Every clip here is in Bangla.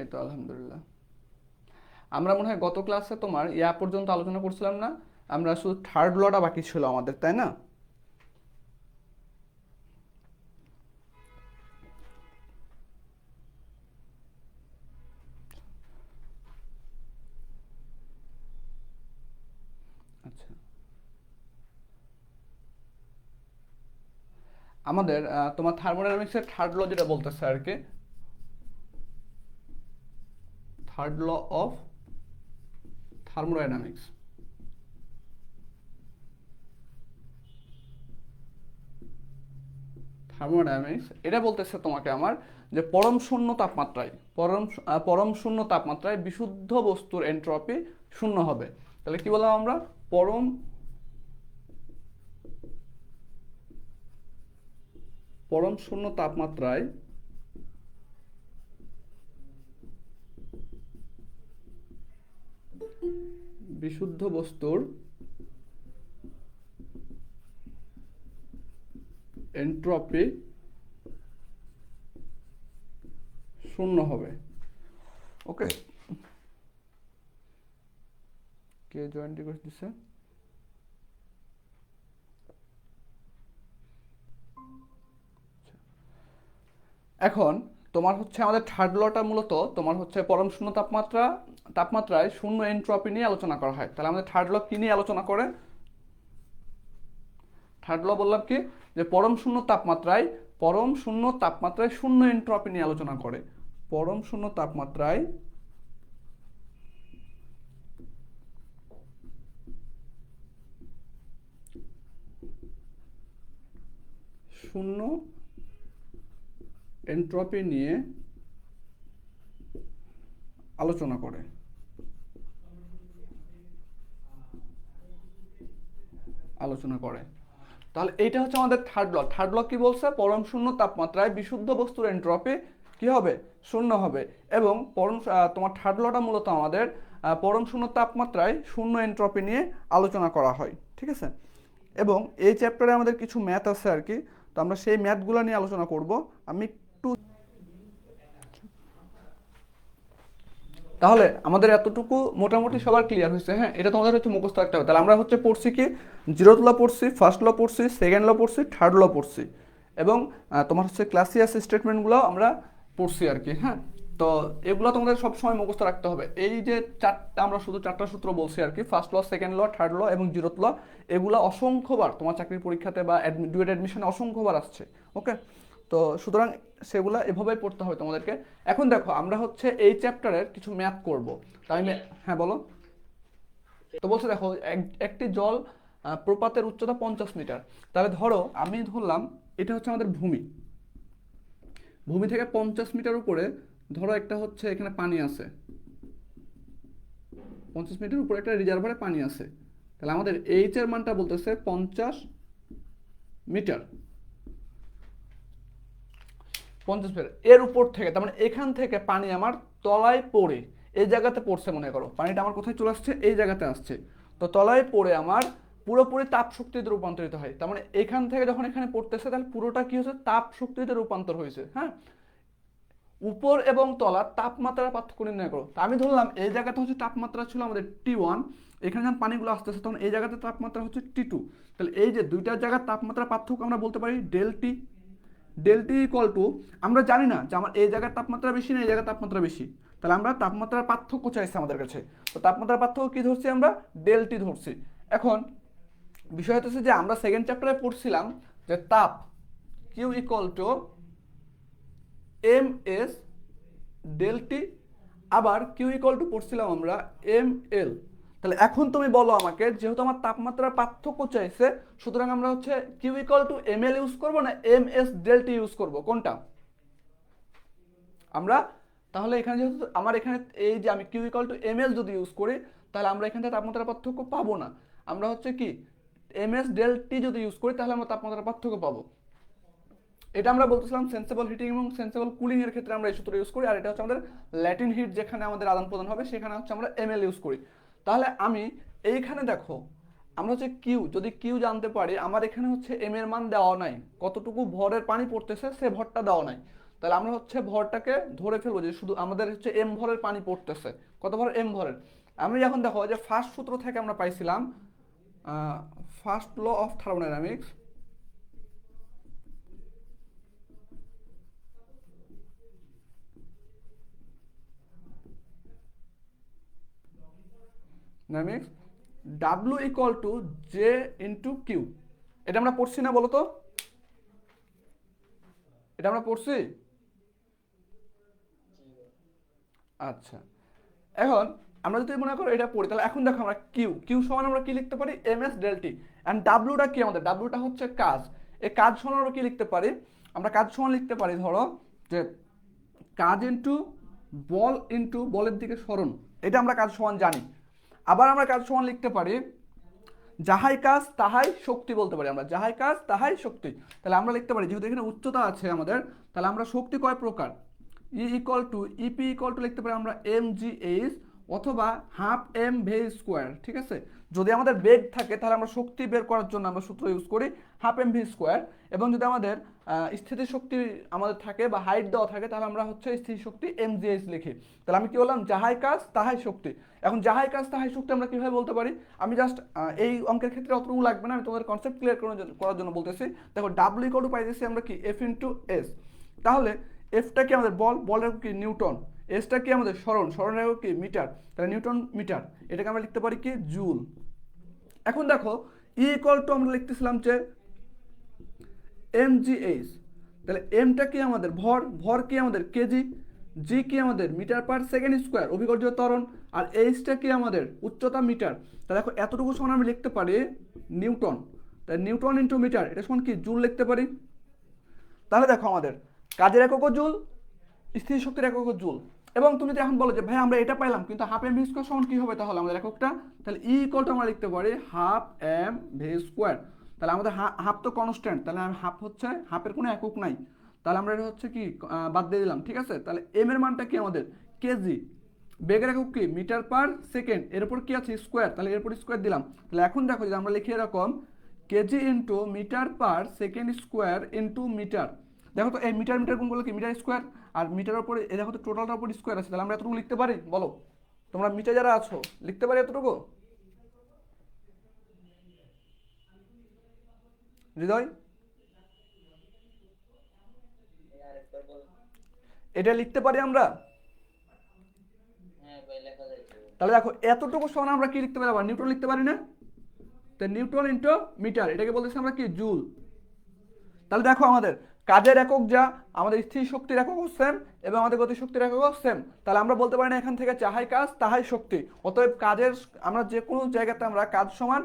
এই তো আলহামদুলিল্লাহ। আমরা মনে হয় গত ক্লাসে তোমার ইয়া পর্যন্ত আলোচনা করছিলাম না, আমরা শুধু থার্ড লটা বাকি ছিল আমাদের, তাই না? আচ্ছা। আমাদের তোমার থার্মোডাইনামিক্সের থার্ড ল যেটা বলতেছে আর কি third law of thermodynamics. Thermodynamics, এটা বলতেছে তোমাকে আমার যে পরম শূন্য তাপমাত্রায়, পরম পরম শূন্য তাপমাত্রায় বিশুদ্ধ বস্তুর এন্ট্রপি শূন্য হবে। তাহলে কি বললাম আমরা? পরম পরম শূন্য তাপমাত্রায় বিশুদ্ধ বস্তুর এন্ট্রপি শূন্য হবে। ওকে। কে জয়েন্ট রিকোয়েস্ট দিচ্ছে এখন তোমার হচ্ছে আমাদের থার্ড লটা মূলত তোমার হচ্ছে পরম শূন্য তাপমাত্রা তাপমাত্রায় শূন্য এন্ট্রপি নিয়ে আলোচনা করা হয়। তাহলে আমাদের থার্ড ল কি নিয়ে আলোচনা করে? থার্ড ল বললাম কি? যে পরম শূন্য তাপমাত্রায়, পরম শূন্য তাপমাত্রায় শূন্য এন্ট্রপি নিয়ে আলোচনা করে। পরম শূন্য তাপমাত্রায় শূন্য এন্ট্রপি নিয়ে আলোচনা করে। আলোচনা করে। তাহলে এইটা হচ্ছে আমাদের থার্ড ল থার্ড ল কি বলছে? পরম শূন্য তাপমাত্রায় বিশুদ্ধ বস্তুর এন্ট্রপি কি হবে? শূন্য হবে। এবং পরম তোমার থার্ড লটা মূলত আমাদের পরম শূন্য তাপমাত্রায় শূন্য এন্ট্রপি নিয়ে আলোচনা করা হয়। ঠিক আছে? এবং এই চ্যাপ্টারে আমাদের কিছু ম্যাথ আছে আর কি। তো আমরা সেই ম্যাথগুলো নিয়ে আলোচনা করব। আমি একটু তাহলে আমাদের এতটুকু মোটামুটি সবার ক্লিয়ার হয়েছে হ্যাঁ? এটা তোমাদের হচ্ছে মুখস্থ রাখতে হবে। তাহলে আমরা হচ্ছে পড়ছি কি? জিরোথ ল পড়ছি ফার্স্ট ল পড়ছি সেকেন্ড ল পড়ছি থার্ড ল পড়ছি। এবং তোমার হচ্ছে ক্লাসিয়াস স্টেটমেন্টগুলো আমরা পড়ছি আর কি হ্যাঁ? তো এগুলো তোমাদের সবসময় মুখস্থ রাখতে হবে। এই যে চারটা, আমরা শুধু চারটা সূত্র বলছি আর কি first law second law third law এবং জিরোথ ল, এগুলো অসংখ্যবার তোমার চাকরির পরীক্ষাতে বা ডুয়েট অ্যাডমিশনে অসংখ্যবার আসছে ওকে তো সুতরাং সেগুলো এভাবেই পড়তে হবে তোমাদেরকে। এখন দেখো, আমরা হচ্ছে এই চ্যাপ্টারের কিছু ম্যাপ করব। তাই হ্যাঁ বলো। তো বলছে দেখো, এক- একটি জল প্রপাতের উচ্চতা পঞ্চাশ মিটার। তাহলে ধরো, আমি ধরলাম, এটা হচ্ছে আমাদের ভূমি। ভূমি থেকে পঞ্চাশ মিটার উপরে, ধরো একটা হচ্ছে এখানে পানি আছে। পঞ্চাশ মিটার উপরে একটা রিজার্ভারে পানি আছে। তাহলে আমাদের এইচ এর মানটা বলতেছে পঞ্চাশ মিটার। পঞ্চাশ মিটার এর উপর থেকে, তার মানে এখান থেকে পানি আমার তলায় পড়ে, এই জায়গাতে পড়ছে মনে করো। পানিটা আমার কোথায় চলে আসছে? এই জায়গাতে আসছে। তো তলায় পড়ে আমার পুরোপুরি তাপ শক্তিতে রূপান্তরিত হয়। তার মানে এখান থেকে যখন এখানে পড়তেছে, তাহলে পুরোটা কি হচ্ছে তাপ শক্তিতে রূপান্তর হয়েছে হ্যাঁ? উপর এবং তলা তাপমাত্রার পার্থক্য নির্ণয় করো। তা আমি ধরলাম, এই জায়গাতে হচ্ছে তাপমাত্রা ছিল আমাদের টি ওয়ান এখানে যখন পানিগুলো আসতেছে, তখন এই জায়গাতে তাপমাত্রা হচ্ছে টি টু তাহলে এই যে দুইটার জায়গার তাপমাত্রার পার্থক্য আমরা বলতে পারি, del T del T equal to আমরা জানি না যে আমার এই জায়গার তাপমাত্রা বেশি না এই জায়গার তাপমাত্রা বেশি। তাহলে আমরা তাপমাত্রার পার্থক্য চাইছি আমাদের কাছে। তো তাপমাত্রার পার্থক্য কী ধরছি আমরা? ডেলটি ধরছি। এখন বিষয় হচ্ছে যে আমরা সেকেন্ড চ্যাপ্টারে পড়ছিলাম যে তাপ Q equal to M S del T আবার কিউ ইকুয়াল টু পড়ছিলাম আমরা এম এল তাহলে এখন তুমি বলো আমাকে, যেহেতু আমার তাপমাত্রার পার্থক্য চাইছে, সুতরাং আমরা হচ্ছে Q equal to M L use করব না M S del T use করব, কোনটা? আমরা তাহলে এখানে যেহেতু আমার এখানে এই যে আমি Q equal to M L যদি ইউজ করি, তাহলে আমরা এখান তাপমাত্রার পার্থক্য পাবো না। আমরা হচ্ছে কি এম এস ডেল টি যদি ইউজ করি, তাহলে আমরা তাপমাত্রার পার্থক্য পাবো। এটা আমরা বলতেছিলাম সেন্সেবল হিটিং এবং সেন্সেবল কুলিং এর ক্ষেত্রে আমরা এই সূত্র ইউজ করি, আর এটা হচ্ছে আমাদের ল্যাটিন হিট যেখানে আমাদের আদান প্রদান হবে, সেখানে হচ্ছে আমরা এম এল ইউজ করি। তাহলে আমি এইখানে দেখো, আমরা হচ্ছে কিউ, যদি কিউ জানতে পারি, আমার এখানে হচ্ছে এম এর মান দেওয়া নাই। কতটুকু ভরের পানি পড়তেছে সে ভরটা দেওয়া নাই। তাহলে আমরা হচ্ছে ভরটাকে ধরে ফেলব যে শুধু আমাদের হচ্ছে এম ভরের পানি পড়তেছে। কত ভর? এম ভরের। আমি যখন দেখো যে ফার্স্ট সূত্র থেকে আমরা পাইছিলাম first law of thermodynamics dynamics W equal to J into Q এটা আমরা পড়ছি না বলো তো এটা আমরা পড়ছি? আচ্ছা। এখন আমরা যদি মনে করো এটা পড়ি, তাহলে এখন দেখো আমরা কিউ কিউ সমান আমরা কি লিখতে পারি? M S del T and ডাব্লুটা কি আমাদের? ডাব্লুটা হচ্ছে কাজ। এই কাজ সমান আমরা কি লিখতে পারি? আমরা কাজ সমান লিখতে পারি ধরো যে কাজ ইন্টু বল ইন্টু বলের দিকে সরণ। এটা আমরা কাজ সমান জানি। আবার আমরা কাজ সমান লিখতে পারি? যাহাই কাজ, তাহাই শক্তি বলতে পারি আমরা। যাহাই কাজ, তাহাই শক্তি। তাহলে আমরা লিখতে পারি, যেহেতু এখানে উচ্চতা আছে আমাদের, তাহলে আমরা শক্তি কয় প্রকার? E equal to EP equal to লিখতে পারি আমরা এম জি এইচ অথবা হাফ এম ভে স্কোয়ার ঠিক আছে? যদি আমাদের বেগ থাকে তাহলে আমরা শক্তি বের করার জন্য আমরা সূত্র ইউজ করি হাফ এম ভি স্কোয়ার এবং যদি আমাদের আহ, স্থিতি শক্তি আমাদের থাকে বা হাইট দেওয়া থাকে তাহলে আমরা হচ্ছে স্থিতি শক্তি এম জি এইচ লিখি। তাহলে আমি কি বললাম? যাহাই কাজ তাহাই শক্তি। এখন যাহাই কাজ তাহাই শক্তি আমরা কীভাবে বলতে পারি? আমি জাস্ট এই অঙ্কের ক্ষেত্রে অতটুকু লাগবে না আমি তোমাদের কনসেপ্ট ক্লিয়ার করার জন্য করার জন্য বলতেছি। দেখো ডাব্লিউ ইকুয়াল টু পাইতেছি আমরা কি? এফ ইন্টু এস তাহলে এফটা কি আমাদের বল? বলের কি? নিউটন। এসটা কি আমাদের স্মরণ স্মরণের কি? মিটার। তাহলে নিউটন মিটার। এটাকে আমরা লিখতে পারি কি? জুল। এখন দেখো ই ইকুয়াল টু আমরা লিখতেছিলাম যে এম জি এইচ তাহলে এমটা কি আমাদের ভর? ভর কি আমাদের কেজি জি কি আমাদের মিটার পার সেকেন্ড স্কোয়ার অভিকর্য ত্বরণ। আর এইচটা কি আমাদের উচ্চতা মিটার। তাহলে দেখো, এতটুকু সমান আমি লিখতে পারি নিউটন। তাই নিউটন ইন্টু মিটার, এটা সমান কি? জুল লিখতে পারি। তাহলে দেখো আমাদের, কাজের এককও জুল, স্থির শক্তির এককও জুল। এবং তুমি যদি এখন বলো যে, ভাই, আমরা এটা পাইলাম, কিন্তু হাফ এম ভি স্কোয়ার সমান কি হবে তাহলে আমাদের এককটা? তাহলে ই ইকুয়ালটা আমরা লিখতে পারি হাফ এম ভি স্কোয়ার তাহলে আমাদের হাফ তো কনস্ট্যান্ট তাহলে আমি হাফ হচ্ছে হাফের কোনো একক নাই। তাহলে আমরা এটা হচ্ছে কি বাদ দিয়ে দিলাম, ঠিক আছে? তাহলে এম এর মানটা কি আমাদের? কেজি বেগের একক কি? Metre per second. এর উপর কি আছে? স্কোয়ার তাহলে এর উপর স্কোয়ার দিলাম। তাহলে এখন দেখো, যদি আমরা লিখি এরকম K G into metre per second square into metre. দেখো তো, এই মিটার মিটার কোনগুলো কি? মিটার স্কোয়ার আর মিটারের উপরে এই দেখো তো টোটালটার উপর স্কোয়ার আছে তাহলে আমরা এতটুকু লিখতে পারি? বলো। তোমরা মিটার যারা আছো লিখতে পারি এতটুকু? হৃদয়? এটা লিখতে পারি আমরা? হ্যাঁ তাহলে দেখো এতটুকু সমান আমরা কি লিখতে পারি? আবার নিউটন লিখতে পারি না? তো নিউটন ইন্টু মিটার এটাকে বলতেছি আমরা কি? জুল। তাহলে দেখো আমাদের কাজের একক যা, আমাদের স্থির শক্তির একক সেম এবং আমাদের গতি শক্তির একক সেম তাহলে আমরা বলতে পারি না এখান থেকে চাহাই কাজ, তাহাই শক্তি। অতএব কাজের আমরা যে কোনো জায়গাতে আমরা কাজ সমান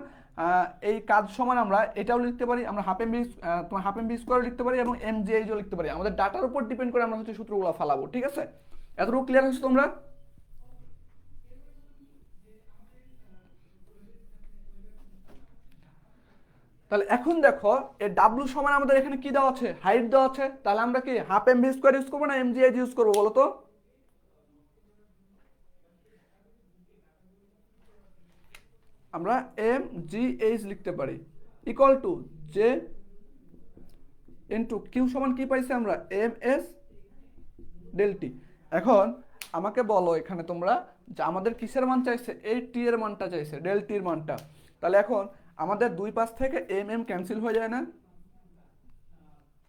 এই কাজ সমান আমরা এটাও লিখতে পারি, আমরা হাফ এম বি তোমার হাফ এম বি স্কোয়ার লিখতে পারি এবং এম জি এইচও লিখতে পারি। আমাদের ডাটার উপর ডিপেন্ড করে আমরা হচ্ছে সূত্রগুলো ফালাবো, ঠিক আছে? এতটুকু ক্লিয়ার হচ্ছে তোমরা? তাহলে এখন দেখো এ ডাব্লু সমান আমাদের এখানে কি দেওয়া আছে? হাইট দেওয়া আছে। তাহলে আমরা কি half M V square use করব না এম জি ইউজ করব বলো তো? আমরা এম জি এইচ লিখতে পারি। Equal to J into Q সমান কি পাইছি আমরা? এম এস ডেলটি এখন আমাকে বলো এখানে তোমরা যে আমাদের কিসের মান চাইছে? এই টি এর মানটা চাইছে ডেল টির মানটা। তাহলে এখন আমাদের দুই পাশ থেকে এম এম ক্যান্সেল হয়ে যায় না?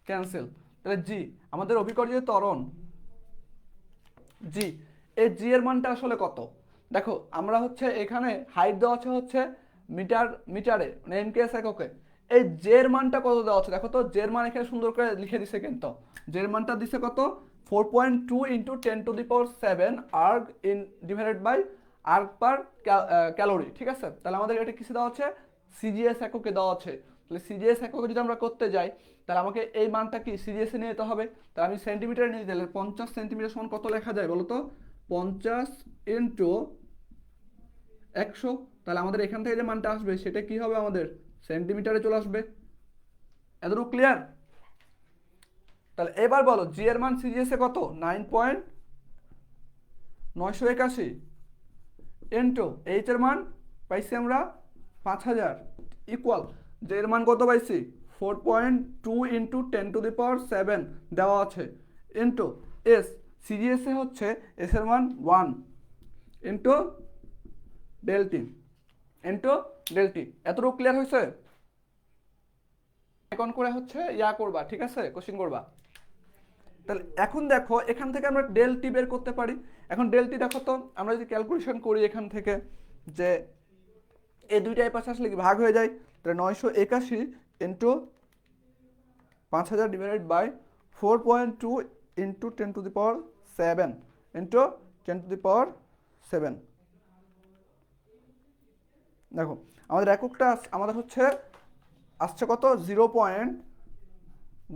ক্যান্সেল তাহলে জি আমাদের অভিকর্য ত্বরণ। জি এই জি এর মানটা আসলে কত? দেখো, আমরা হচ্ছে এখানে হাইট দেওয়া আছে হচ্ছে মিটার মিটারে মানে এম এমকেএস এককে। এই জের মানটা কত দেওয়া আছে? দেখো তো জের মান এখানে সুন্দর করে লিখে দিছে কিন্তু। জের মানটা দিছে কত? Four point two into ten to the power seven erg in divided by erg per calorie ঠিক আছে? তাহলে আমাদের এটা কিসে দেওয়া আছে? সিজিএস এককে দেওয়া আছে, তাহলে সিজিএস এককে যদি আমরা করতে যাই, তাহলে আমাকে এই মানটা কি সিজিএস নিয়ে যেতে হবে? তাহলে আমি সেন্টিমিটার নিয়ে দিলে পঞ্চাশ সেন্টিমিটার সমান কত লেখা যায় বলো তো? পঞ্চাশ ইন্টু একশো, তাহলে আমাদের এখান থেকে যে মানটা আসবে, সেটা কি হবে আমাদের? সেন্টিমিটারে চলে আসবে। এতটুকু ক্লিয়ার তাহলে এবার বলো জি এর মান সিজিএস কত? নাইন পয়েন্ট নয়শো একাশি ইন্টু এইচ এর মান পাইছি আমরা পাঁচ হাজার ইকুয়াল এর মান কত পাইছি? Four point two into ten to the power seven দেওয়া আছে। ইন্টু এস সিজিএসে হচ্ছে এস এর মান one into del T into del T এতটুকু ক্লিয়ার হয়েছে? এখন করে হচ্ছে ইয়া করবা, ঠিক আছে? কোশ্চিন করবা। তাহলে এখন দেখো, এখান থেকে আমরা ডেলটি বের করতে পারি। এখন ডেলটি দেখো তো, আমরা যদি ক্যালকুলেশন করি এখান থেকে যে এই দুইটা পাশে আসলে কি ভাগ হয়ে যায়? তাহলে নয়শো একাশি ইন্টু পাঁচ হাজার divided by four point two into ten to the power seven into ten to the power seven দেখো, আমাদের এককটা আমাদের হচ্ছে আসছে কত? Zero point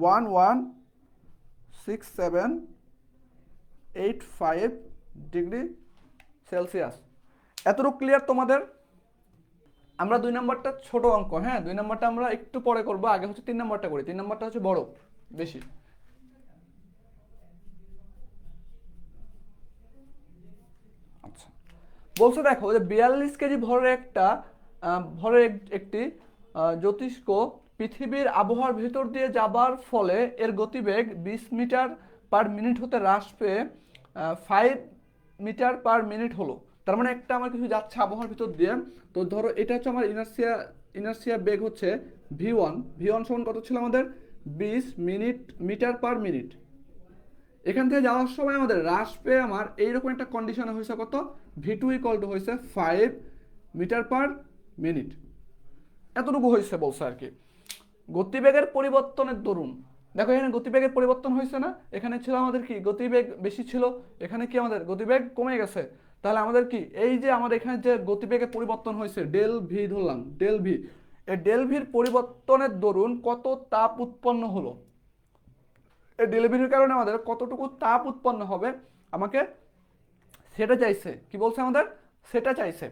one one six seven eight five degree Celsius এতটুকু ক্লিয়ার তোমাদের? আমরা দুই নম্বরটা ছোট অঙ্ক হ্যাঁ? দুই নম্বরটা আমরা একটু পরে করব, আগে হচ্ছে তিন নম্বরটা করি। তিন নম্বরটা হচ্ছে বড়, বেশি। আচ্ছা। বলছে দেখো যে বিয়াল্লিশ কেজি ভরের একটা ভরের একটি জ্যোতিষ্ক পৃথিবীর আবহাওয়ার ভিতর দিয়ে যাবার ফলে এর গতিবেগ বিশ মিটার পার মিনিট হতে হ্রাস পেয়ে ফাইভ মিটার পার মিনিট হলো। তার মানে একটা আমার কিছু যাচ্ছে আবহাওয়ার ভিতর দিয়ে। তো ধরো এটা হচ্ছে আমার ইনার্সিয়া ইনার্সিয়া বেগ হচ্ছে ভি ওয়ান ভি ওয়ান সমান কত ছিল আমাদের? বিশ মিনিট, মিটার পার মিনিট। এখান থেকে যাওয়ার সময় আমাদের হ্রাস পেয়ে আমার এইরকম একটা কন্ডিশনে হয়েছে কত? ভি টু ইকল টু হয়েছে ফাইভ মিটার পার মিনিট। এতটুকু হয়েছে বলছে আর কি। গতিবেগের পরিবর্তনের দরুন। দেখো এখানে গতিবেগের পরিবর্তন হয়েছে না? এখানে ছিল আমাদের কি? গতিবেগ বেশি ছিল। এখানে কি আমাদের? গতিবেগ কমে গেছে। তাহলে আমাদের কি? এই যে আমাদের এখানে যে গতিবেগের পরিবর্তন হয়েছে, ডেল ভি ধরলাম, ডেল ভি এই ডেল ভির পরিবর্তনের দরুন কত তাপ উৎপন্ন হলো? এই ডেলিভারির কারণে আমাদের কতটুকু তাপ উৎপন্ন হবে? আমাকে সেটা চাইছে। কি বলছে আমাদের? সেটা চাইছে।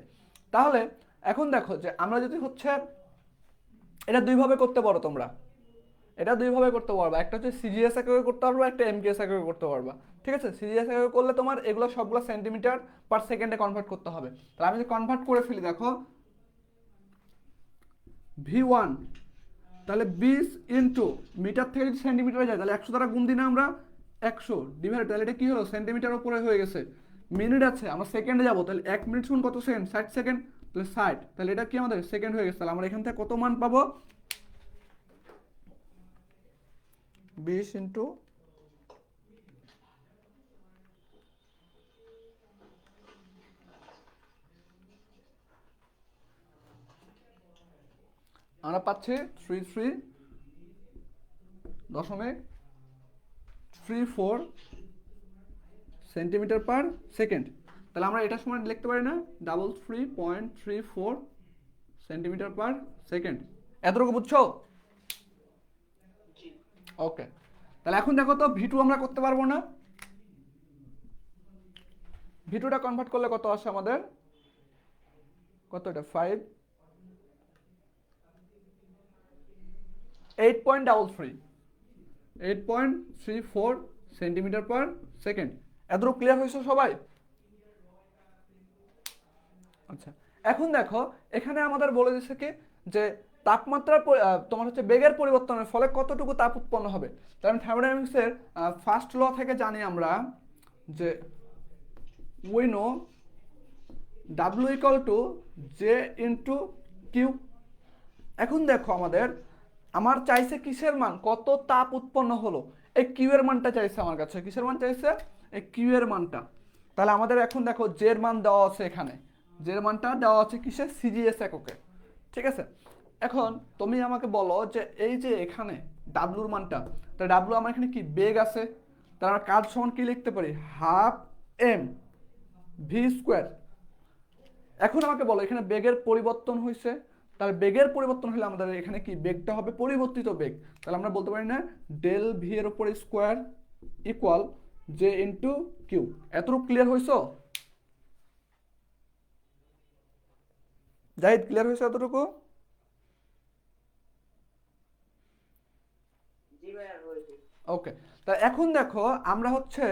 তাহলে এখন দেখো যে আমরা যদি হচ্ছে এটা দুইভাবে করতে পারো তোমরা। এটা দুইভাবে করতে পারবা। একটা হচ্ছে সিজিএস এককে করতে পারবা, একটা এমকেএস এককে করতে পারবা। ঠিক আছে? সিজিএস এককে করলে তোমার এগুলো সবগুলো সেন্টিমিটার পার সেকেন্ডে কনভার্ট করতে হবে। তাহলে আমি যদি কনভার্ট করে ফেলি, দেখো। ভি ওয়ান তাহলে বিশ ইন্টু মিটার থেকে যদি সেন্টিমিটারে যায়, তাহলে একশো দ্বারা গুণ দিনে আমরা? একশো ডিভাইড তাহলে এটা কি হলো? সেন্টিমিটার উপরে হয়ে গেছে। মিনিট আছে, আমরা সেকেন্ডে যাব, তাহলে এক মিনিট শুন কত সেকেন্ড ষাট সেকেন্ড তাহলে ষাট। তাহলে এটা কি আমাদের? সেকেন্ড হয়ে গেছে। তাহলে আমরা এখান থেকে কত মান পাবো? বিশ ইন্টু আমরা পাচ্ছি থ্রি থ্রি দশমিক three four centimetre per second. তাহলে আমরা এটা সময় লিখতে পারি না double three point three four centimetre per second. এতটুকু বুঝছ? ওকে তাহলে এখন দেখো তো ভি টু আমরা করতে পারব না। ভি টুটা কনভার্ট করলে কত আসে আমাদের? কত এটা? Five eight point double three eight point three four centimetre per second এতটুকু ক্লিয়ার হয়েছে সবাই? আচ্ছা এখন দেখো, এখানে আমাদের বলে দিচ্ছে কি? যে তাপমাত্রার তোমার হচ্ছে বেগের পরিবর্তনের ফলে কতটুকু তাপ উৎপন্ন হবে? তাহলে আমি থার্মোডাইনামিক্সের ফার্স্ট ল থেকে জানি আমরা যে we know W equal to J into Q. এখন দেখো আমাদের, আমার চাইছে কিসের মান? কত তাপ উৎপন্ন হলো? এই কিউ এর মানটা চাইছে আমার কাছে। কিসের মান চাইছে? এই কিউ এর মানটা। তাহলে আমাদের এখন দেখো জের মান দেওয়া আছে এখানে। জের মানটা দেওয়া আছে কিসের? সিজিএস এককে। ঠিক আছে? এখন তুমি আমাকে বলো যে এই যে এখানে ডাব্লুর মানটা তা ডাব্লু আমার এখানে কি? বেগ আছে? তার আমরা কাজ সমান কি লিখতে পারি? Half M V square. এখন আমাকে বলো, এখানে বেগের পরিবর্তন হয়েছে তার বেগের পরিবর্তন হলে আমাদের এখানে কি? বেগটা হবে পরিবর্তিত বেগ। তাহলে আমরা বলতে পারি না, ডেল ভি এর উপরে square equal J into Q এতটুকু ক্লিয়ার হয়েছ জাহিদ ক্লিয়ার হয়েছে এতটুকু? ওকে তা এখন দেখো, আমরা হচ্ছে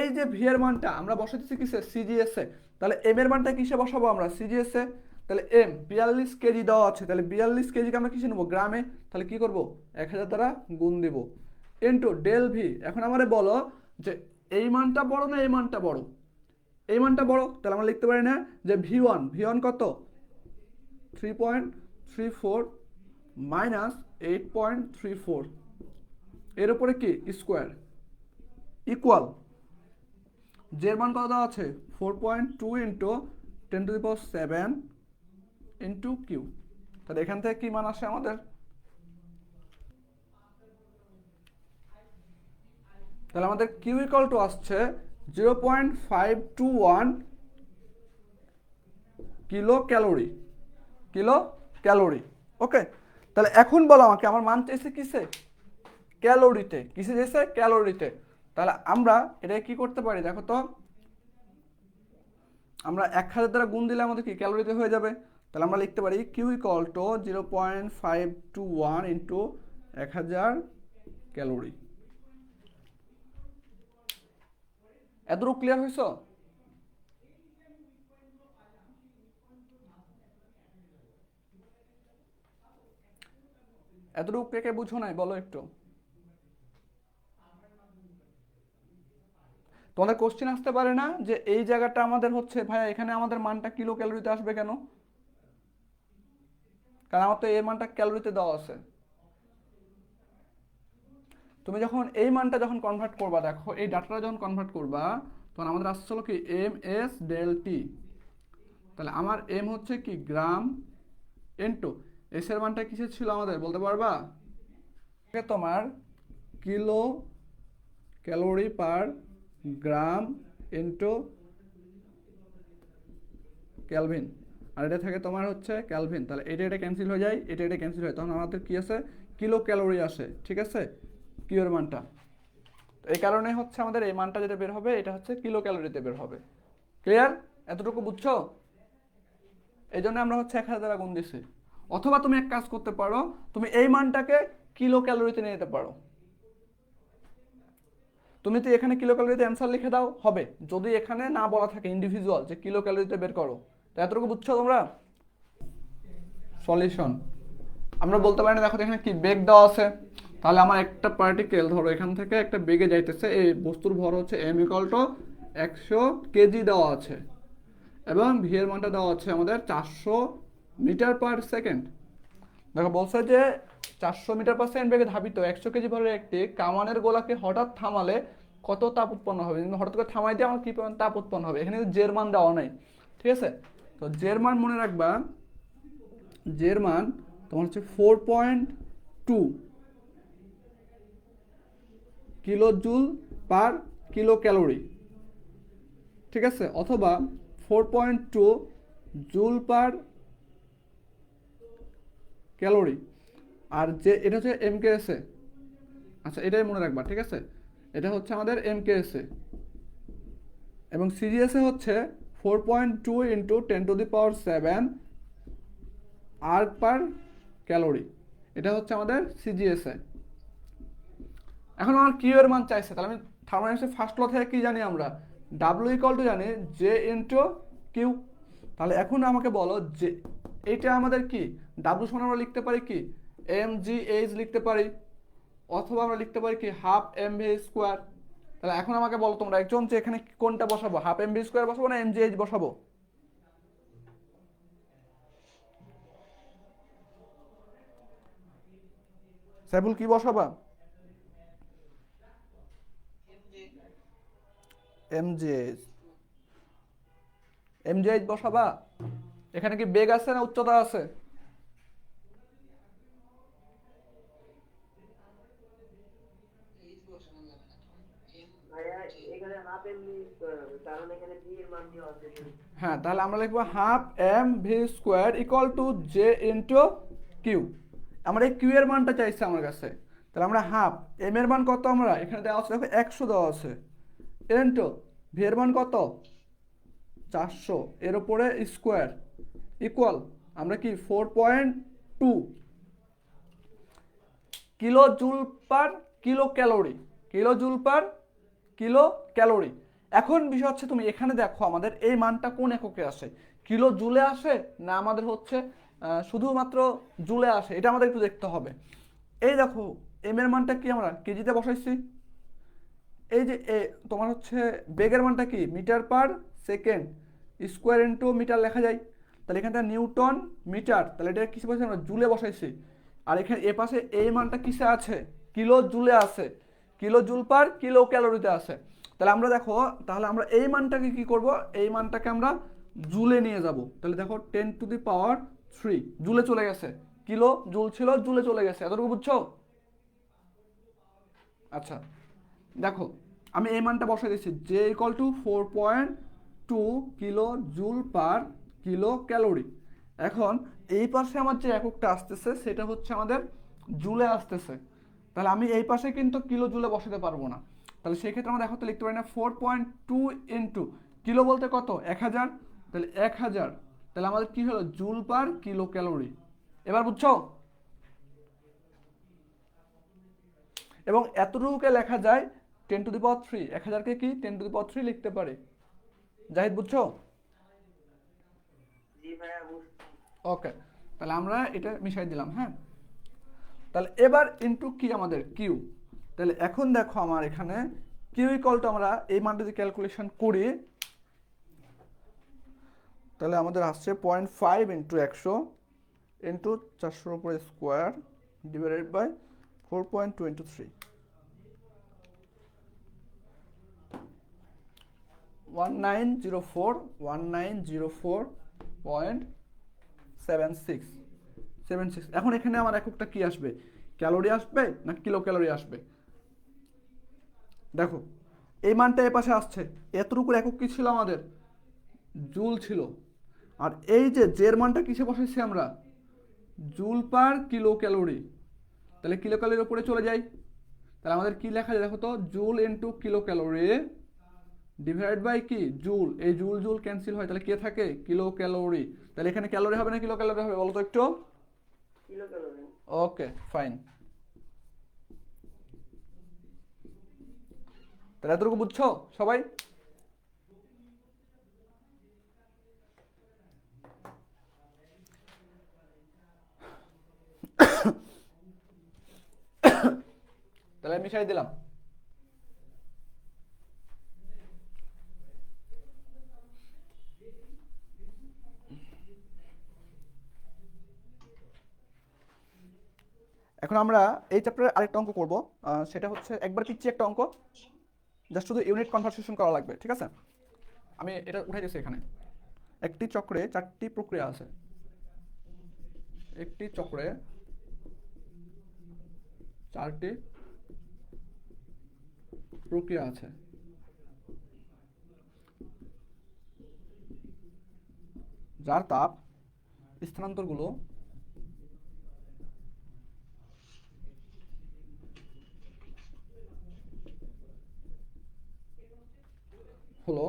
এই যে ভি এর মানটা, আমরা বসাতেছি কিসে? সিজিএস এ। তাহলে এম এর মানটা কিসে বসাবো আমরা? সিজিএস এ? তাহলে এম বিয়াল্লিশ কেজি দেওয়া আছে। তাহলে বিয়াল্লিশ কেজিকে আমরা কিসে নেব? গ্রামে। তাহলে কি করব? এক হাজার দ্বারা গুণ দিব। ইন্টু ডেল ভি এখন আমারে বলো যে এই মানটা বড় না এই মানটা বড়? এই মানটা বড়? তাহলে আমরা লিখতে পারি না যে ভি ওয়ান ভি ওয়ান কত? Three point three four minus eight point three four এর উপরে কি? স্কোয়ার। ইকুয়াল জের মান কত দেওয়া আছে? Four point two into ten to the power seven into Q তাহলে এখান থেকে কি মান আসে আমাদের? তাহলে আমাদের কিউ ইকাল টু আসছে zero point five two one kilo calorie kilo calorie okay তাহলে এখন বলো আমাকে, আমার মান চাইছে কিসে? ক্যালোরিতে, কিসে চাইছে ক্যালোরিতে। তাহলে আমরা এটা কি করতে পারি? দেখো তো, আমরা এক হাজার দ্বারা গুণ দিলে আমাদের কি ক্যালোরিতে হয়ে যাবে? তাহলে আমরা লিখতে পারি Q equal zero point five two one into এক হাজার ক্যালোরি। এতটুকু ক্লিয়ার হয়েছ? এতটুকু কে কে বুঝো নাই? বলো একটু। তোমাদের কোশ্চেন আসতে পারে না যে এই জায়গাটা আমাদের হচ্ছে, ভাইয়া, এখানে আমাদের মানটা কিলো ক্যালোরিতে আসবে কেন? কারণ আমার তো এই মানটা ক্যালোরিতে দেওয়া আছে। তুমি যখন এই মানটা যখন কনভার্ট করবা, দেখো, এই ডাটাটা যখন কনভার্ট করবা, তখন আমাদের আসছিল কি এম এস ডেল টি তাহলে আমার এম হচ্ছে কি গ্রাম ইন্টু এস এর মানটা কিসের ছিল আমাদের, বলতে পারবা? তোমার kilo calorie per gram into kelvin আর এটা থাকে তোমার হচ্ছে ক্যালভিন তাহলে এটা এটা ক্যান্সেল হয়ে যায়, এটা এটা ক্যান্সেল হয় তখন আমাদের কি আছে? কিলো ক্যালোরি আসে, ঠিক আছে? কিউর মানটা। এই কারণে হচ্ছে আমাদের এই মানটা যেটা বের হবে, এটা হচ্ছে কিলো ক্যালোরিতে বের হবে। ক্লিয়ার এতটুকু বুঝছ? এই জন্য আমরা হচ্ছে এক হাজার দ্বারা গুণ দিছি। অথবা তুমি এক কাজ করতে পারো, তুমি এই মানটাকে কিলো ক্যালোরিতে নিয়ে যেতে পারো। তুমি তো এখানে কিলো ক্যালোরিতে অ্যান্সার লিখে দাও, হবে। যদি এখানে না বলা থাকে ইন্ডিভিজুয়াল যে কিলো ক্যালোরিতে বের করো, তো এতটুকু বুঝছ তোমরা? সলিউশন আমরা বলতে পারি না, দেখো এখানে কি বেগ দেওয়া আছে। তাহলে আমার একটা পার্টিকেল ধরো এখান থেকে একটা বেগে যাইতেছে, এই বস্তুর ভর হচ্ছে এম ইকাল টু একশো কেজি দেওয়া আছে। এবং ভি এর মানটা দেওয়া আছে আমাদের চারশো মিটার পার সেকেন্ড দেখো বলছে যে চারশো মিটার পার সেকেন্ড বেগে ধাবিত একশো কেজি ভরের একটি কামানের গোলাকে হঠাৎ থামালে কত তাপ উৎপন্ন হবে? হঠাৎ করে থামাই দিয়ে, আমার কি পরিমাণ তাপ উৎপন্ন হবে? এখানে কিন্তু জের মান দেওয়া নাই, ঠিক আছে? তো জের মান রাখবা জের মান তোমার হচ্ছে four point two kilo joule per kilo calorie ঠিক আছে? অথবা four point two joule per calorie. আর যে, এটা হচ্ছে এমকেএসএ আচ্ছা এটাই মনে রাখবা, ঠিক আছে? এটা হচ্ছে আমাদের এমকেএসএ এবং সিজিএসএ হচ্ছে four point two into ten to the power seven erg per calorie এটা হচ্ছে আমাদের সিজিএসএ এখন আমার কিউ এর মান চাইছে, তাহলে আমি থার্মোডাইনামিক্সের ফার্স্ট ল থেকে কি জানি আমরা? ডাব্লিউ ইকুয়াল টু জানি জে ইন্টু কিউ তাহলে এখন আমাকে বলো যে, এটা আমাদের কি? ডাব্লিউ সমান আমরা লিখতে পারি কি? এম জি এইচ লিখতে পারি, অথবা আমরা লিখতে পারি কি হাফ এম ভি স্কোয়ার তাহলে এখন আমাকে বলো তোমরা একজন যে এখানে কোনটা বসাবো হাফ এম ভি স্কোয়ার বসাবো না এম জি এইচ বসাবো? সাইবুল কি বসাবা? MGH MGH বসাবা? এখানে কি বেগ আছে না উচ্চতা আছে ভাইয়া এখানে হাফ এমনি কারণ এখানে ভি এর মান দেওয়া আছে হ্যাঁ তাহলে আমরা লিখব half M V square equal to J into Q. আমরা এই কিউ এর মানটা চাইছে আমার কাছে। তাহলে আমরা হাফ এম এর মান কত আমরা? এখানে দেওয়া আছে, দেখো, একশো দেওয়া আছে। ইন্টু ভি এর মান কত? চারশো। এর উপরে স্কোয়ার ইকুয়াল, আমরা কি, four point two kilo joule per kilo calorie kilo joule per kilo calorie এখন বিষয় হচ্ছে তুমি এখানে দেখো আমাদের এই মানটা কোন এককে আসে? কিলো জুলে আসে না আমাদের হচ্ছে শুধুমাত্র জুলে আসে? এটা আমাদের একটু দেখতে হবে। এই দেখো এম এর মানটা কি আমরা কেজিতে বসাইছি? এই যে এ, তোমার হচ্ছে বেগের মানটা কি? Metre per second square into metre লেখা যায়। তাহলে এখানটা নিউটন মিটার, তাহলে এটা কিসে বসাইছি আমরা জুলে বসাইছি? আর এখানে এ পাশে এই মানটা কিসে আছে? কিলো জুলে আছে কিলো জুল পার কিলো ক্যালোরিতে আছে তাহলে আমরা দেখো, তাহলে আমরা এই মানটাকে কি করব? এই মানটাকে আমরা জুলে নিয়ে যাব। তাহলে দেখো ten to the power three জুলে চলে গেছে। কিলো জুল ছিল জুলে চলে গেছে। এতটুকু বুঝছ? আচ্ছা দেখো, আমি এই মানটা বসাই দিচ্ছি। J equal to four point two kilo joule per kilo calorie. এখন এই পাশে আমার যে এককটা আসতেছে, সেটা হচ্ছে আমাদের জুলে আসতেছে। তাহলে আমি এই পাশে কিন্তু কিলো জুলে বসাতে পারব না। তাহলে সেই ক্ষেত্রে আমরা দেখো তো লিখতে পারি না four point two into kilo বলতে কত? এক হাজার। তাহলে এক হাজার। তাহলে আমাদের কি হলো? জুল পার কিলো ক্যালোরি এবার বুঝছ? এবং এতটুকুকে লেখা যায় ten to the power three এক হাজারকে কি? Ten to the power three লিখতে পারে। জাহিদ বুঝছ? ওকে তাহলে আমরা এটা মিশাই দিলাম হ্যাঁ? তাহলে এবার ইনটু কি আমাদের? কিউ তাহলে এখন দেখো আমার এখানে কিউ ইকলটা আমরা এই মানটা যদি ক্যালকুলেশন করি, তাহলে আমাদের আসছে পয়েন্ট ফাইভ ইন্টু একশো ইন্টু চারশোর উপরে square divided by four point two into three one nine zero four one nine zero four point seven six seven six এখন এখানে আমার এককটা কি আসবে? ক্যালোরি আসবে না কিলো ক্যালোরি আসবে? দেখো এই মানটা এ পাশে আসছে। এতটুকুর একক কী ছিল আমাদের? জুল ছিল। আর এই যে জের মানটা কিসে বসেছি আমরা? জুল পার কিলো ক্যালোরি তাহলে কিলো ক্যালোরির উপরে চলে যাই। তাহলে আমাদের কি লেখা যায় দেখো তো? Joule into kilo calorie divide by কি? জুল। এই জুল জুল ক্যান্সেল হয়। তাহলে কে থাকে? কিলো ক্যালোরি তাহলে এখানে ক্যালোরি হবে না কিলো ক্যালোরি হবে? বলো তো একটু। ওকে ফাইন তাহলে এতটুকু বুঝছ সবাই? তাহলে আমি মিশাই দিলাম। এখন আমরা এই চ্যাপ্টারে আরেকটা অঙ্ক করব। সেটা হচ্ছে একবার পিচ্ছি একটা অঙ্ক। জাস্ট শুধু ইউনিট কনভারসেশন করা লাগবে, ঠিক আছে? আমি এটা উঠাই দিয়েছি এখানে। একটি চক্রে চারটি প্রক্রিয়া আছে। একটি চক্রে চারটি প্রক্রিয়া আছে। যার তাপ স্থানান্তরগুলো হলো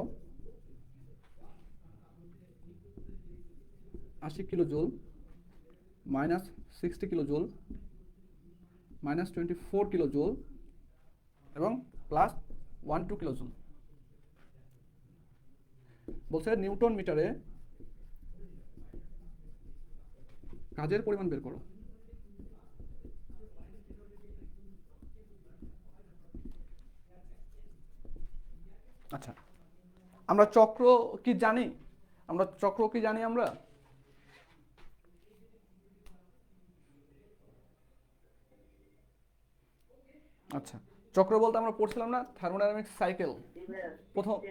আশি kilo joule minus sixty kilo joule minus twenty four kilo joule এবং plus one two kilo joule. বলছে নিউটন মিটারে কাজের পরিমাণ বের করো। আচ্ছা আমরা চক্র কি জানি? আমরা চক্র কি জানি আমরা? আচ্ছা চক্র বলতে আমরা পড়ছিলাম না? Thermodynamic cycle. প্রথম-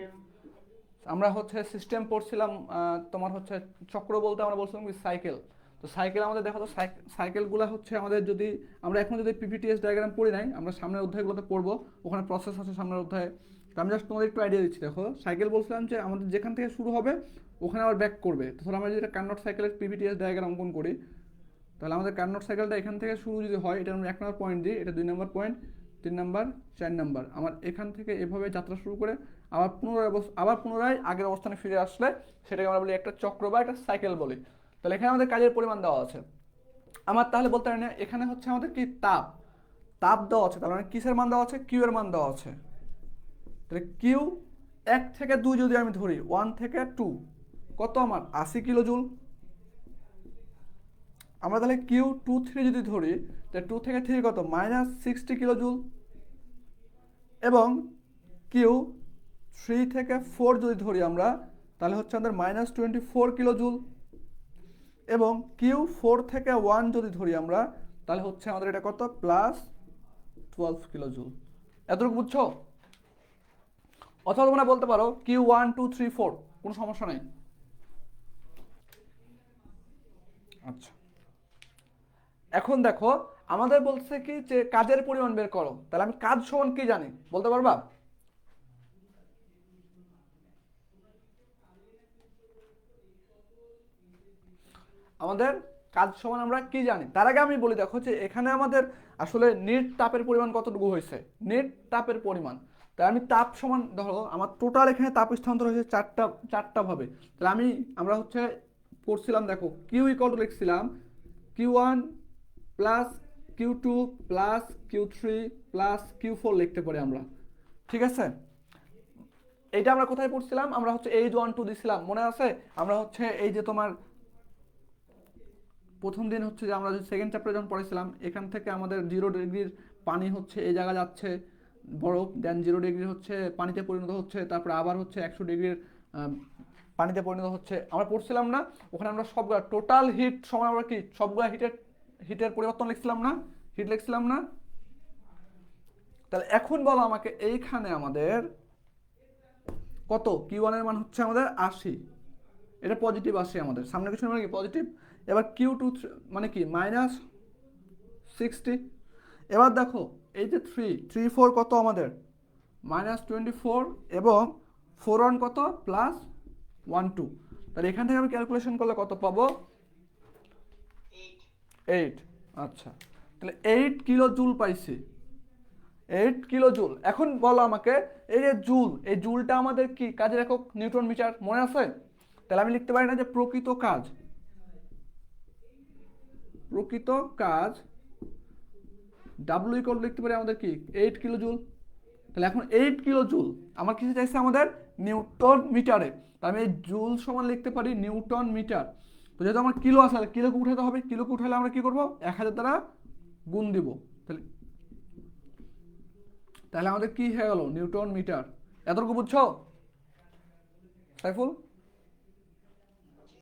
আমরা হচ্ছে সিস্টেম পড়ছিলাম তোমার হচ্ছে চক্র বলতে আমরা বলছিলাম কি সাইকেল। তো সাইকেল আমাদের দেখো তো সাইকেলগুলো হচ্ছে আমাদের যদি, আমরা এখন যদি পিপিটিএস ডায়াগ্রাম পড়ি নাই, আমরা সামনের অধ্যায়গুলোতে পড়ব। ওখানে প্রসেস আছে সামনের অধ্যায়ে। তো আমি জাস্ট তোমাদের একটু আইডিয়া দিচ্ছি, দেখো সাইকেল বলছিলাম যে আমাদের যেখান থেকে শুরু হবে, ওখানে আবার ব্যাক করবে। তো ধরো আমরা যেটা কান্নট সাইকেলের পিভিটিএস ডায়াগ্রাম অঙ্কন করি, তাহলে আমাদের কান্নট সাইকেলটা এখান থেকে শুরু যদি হয় এটা আমরা এক নম্বর পয়েন্ট দিই, এটা দুই নম্বর পয়েন্ট তিন নম্বর চার নাম্বার আমার এখান থেকে এভাবে যাত্রা শুরু করে আবার পুনরায় আবার পুনরায় আগের অবস্থানে ফিরে আসলে সেটাকে আমরা বলি একটা চক্র বা একটা সাইকেল বলি। তাহলে এখানে আমাদের কাজের পরিমাণ দেওয়া আছে। আমার তাহলে বলতে পারি না, এখানে হচ্ছে আমাদের কি তাপ? তাপ দেওয়া আছে তাহলে মানে কিসের মান দেওয়া আছে? কিউ এর মান দেওয়া আছে। তাহলে কিউ এক থেকে দুই যদি আমি ধরি ওয়ান থেকে টু কত আমার? আশি কিলো জুল আমরা তাহলে কিউ টু থ্রি যদি ধরি তাহলে টু থেকে থ্রি কত? মাইনাস সিক্সটি কিলো জুল এবং কিউ থ্রি থেকে ফোর যদি ধরি আমরা, তাহলে হচ্ছে আমাদের minus twenty four kilo joule এবং কিউ ফোর থেকে ওয়ান যদি ধরি আমরা, তাহলে হচ্ছে আমাদের এটা কত? প্লাস টুয়েলভ কিলো জুল এতটুকু বুঝছ? অথবা তোমরা বলতে পারো Q one two three four কোনো সমস্যা নেই। আচ্ছা। এখন দেখো, আমাদের বলছে কি যে কাজের পরিমাণ বের করো। তাহলে আমি কাজ সমান কি জানি? বলতে পারবা? আমাদের কাজ সমান আমরা কি জানি? তার আগে আমি বলি, দেখো যে এখানে আমাদের আসলে নেট তাপের পরিমাণ কতটুকু হয়েছে? নেট তাপের পরিমাণ। তাই আমি তাপ সমান ধরো, আমার টোটাল এখানে তাপ স্থানান্তর হয়েছে চারটা চারটা ভাবে। তাহলে আমি, আমরা হচ্ছে করছিলাম দেখো Q equal to লিখছিলাম Q one plus Q two plus Q three plus Q four লিখতে পারি আমরা। ঠিক আছে? এইটা আমরা কোথায় পড়ছিলাম? আমরা হচ্ছে এইচ ওয়ান টু দিছিলাম, মনে আছে? আমরা হচ্ছে এই যে তোমার প্রথম দিন হচ্ছে যে আমরা যে সেকেন্ড চ্যাপ্টার যখন পড়েছিলাম, এখান থেকে আমাদের জিরো ডিগ্রির পানি হচ্ছে এই জায়গা যাচ্ছে। বরফ দেন জিরো ডিগ্রি হচ্ছে পানিতে পরিণত হচ্ছে, তারপরে আবার হচ্ছে একশো ডিগ্রির পানিতে পরিণত হচ্ছে। আমরা পড়ছিলাম না, ওখানে আমরা সবগুলা টোটাল হিট সময় আমরা কি, সবগুলা হিটের হিটের পরিবর্তন লিখছিলাম না? হিট লিখছিলাম না? তাহলে এখন বলো আমাকে, এইখানে আমাদের কত? কিউ ওয়ানের মান হচ্ছে আমাদের আশি। এটা পজিটিভ আসে আমাদের। সামনে কিছু মানে কি? পজিটিভ এবার কিউ টু মানে কি? মাইনাস সিক্সটি এবার দেখো এই যে থ্রি থ্রি ফোর কত আমাদের? মাইনাস টোয়েন্টি ফোর এবং ফোর ওয়ান কত? প্লাস ওয়ান টু তাহলে এখান থেকে আমি ক্যালকুলেশন করলে কত পাবো? এইট আচ্ছা। তাহলে এইট কিলো জুল পাইছি। Eight kilo joule. এখন বলো আমাকে এই যে জুল এই জুলটা আমাদের কি? কাজের একক নিউটন মিটার মনে আছে? তাহলে আমি লিখতে পারি না যে প্রকৃত কাজ। প্রকৃত কাজ ডাব্লু ইকল লিখতে পারি আমাদের কি? Eight kilo joule. তাহলে এখন এইট কিলো জুল। আমার কিছু চাইছে আমাদের? নিউটন মিটারে। আমি এই জুল সমান লিখতে পারি নিউটন মিটার। তো যেহেতু আমার কিলো তাহলে কিলোকে উঠাতে হবে। কিলোকে উঠালে আমরা কি করব? এক হাজার দ্বারা গুণ দিব। তাহলে তাহলে আমাদের কি হয়ে গেল? Newton metre. এতটুকু বুঝছ? সাইফুল?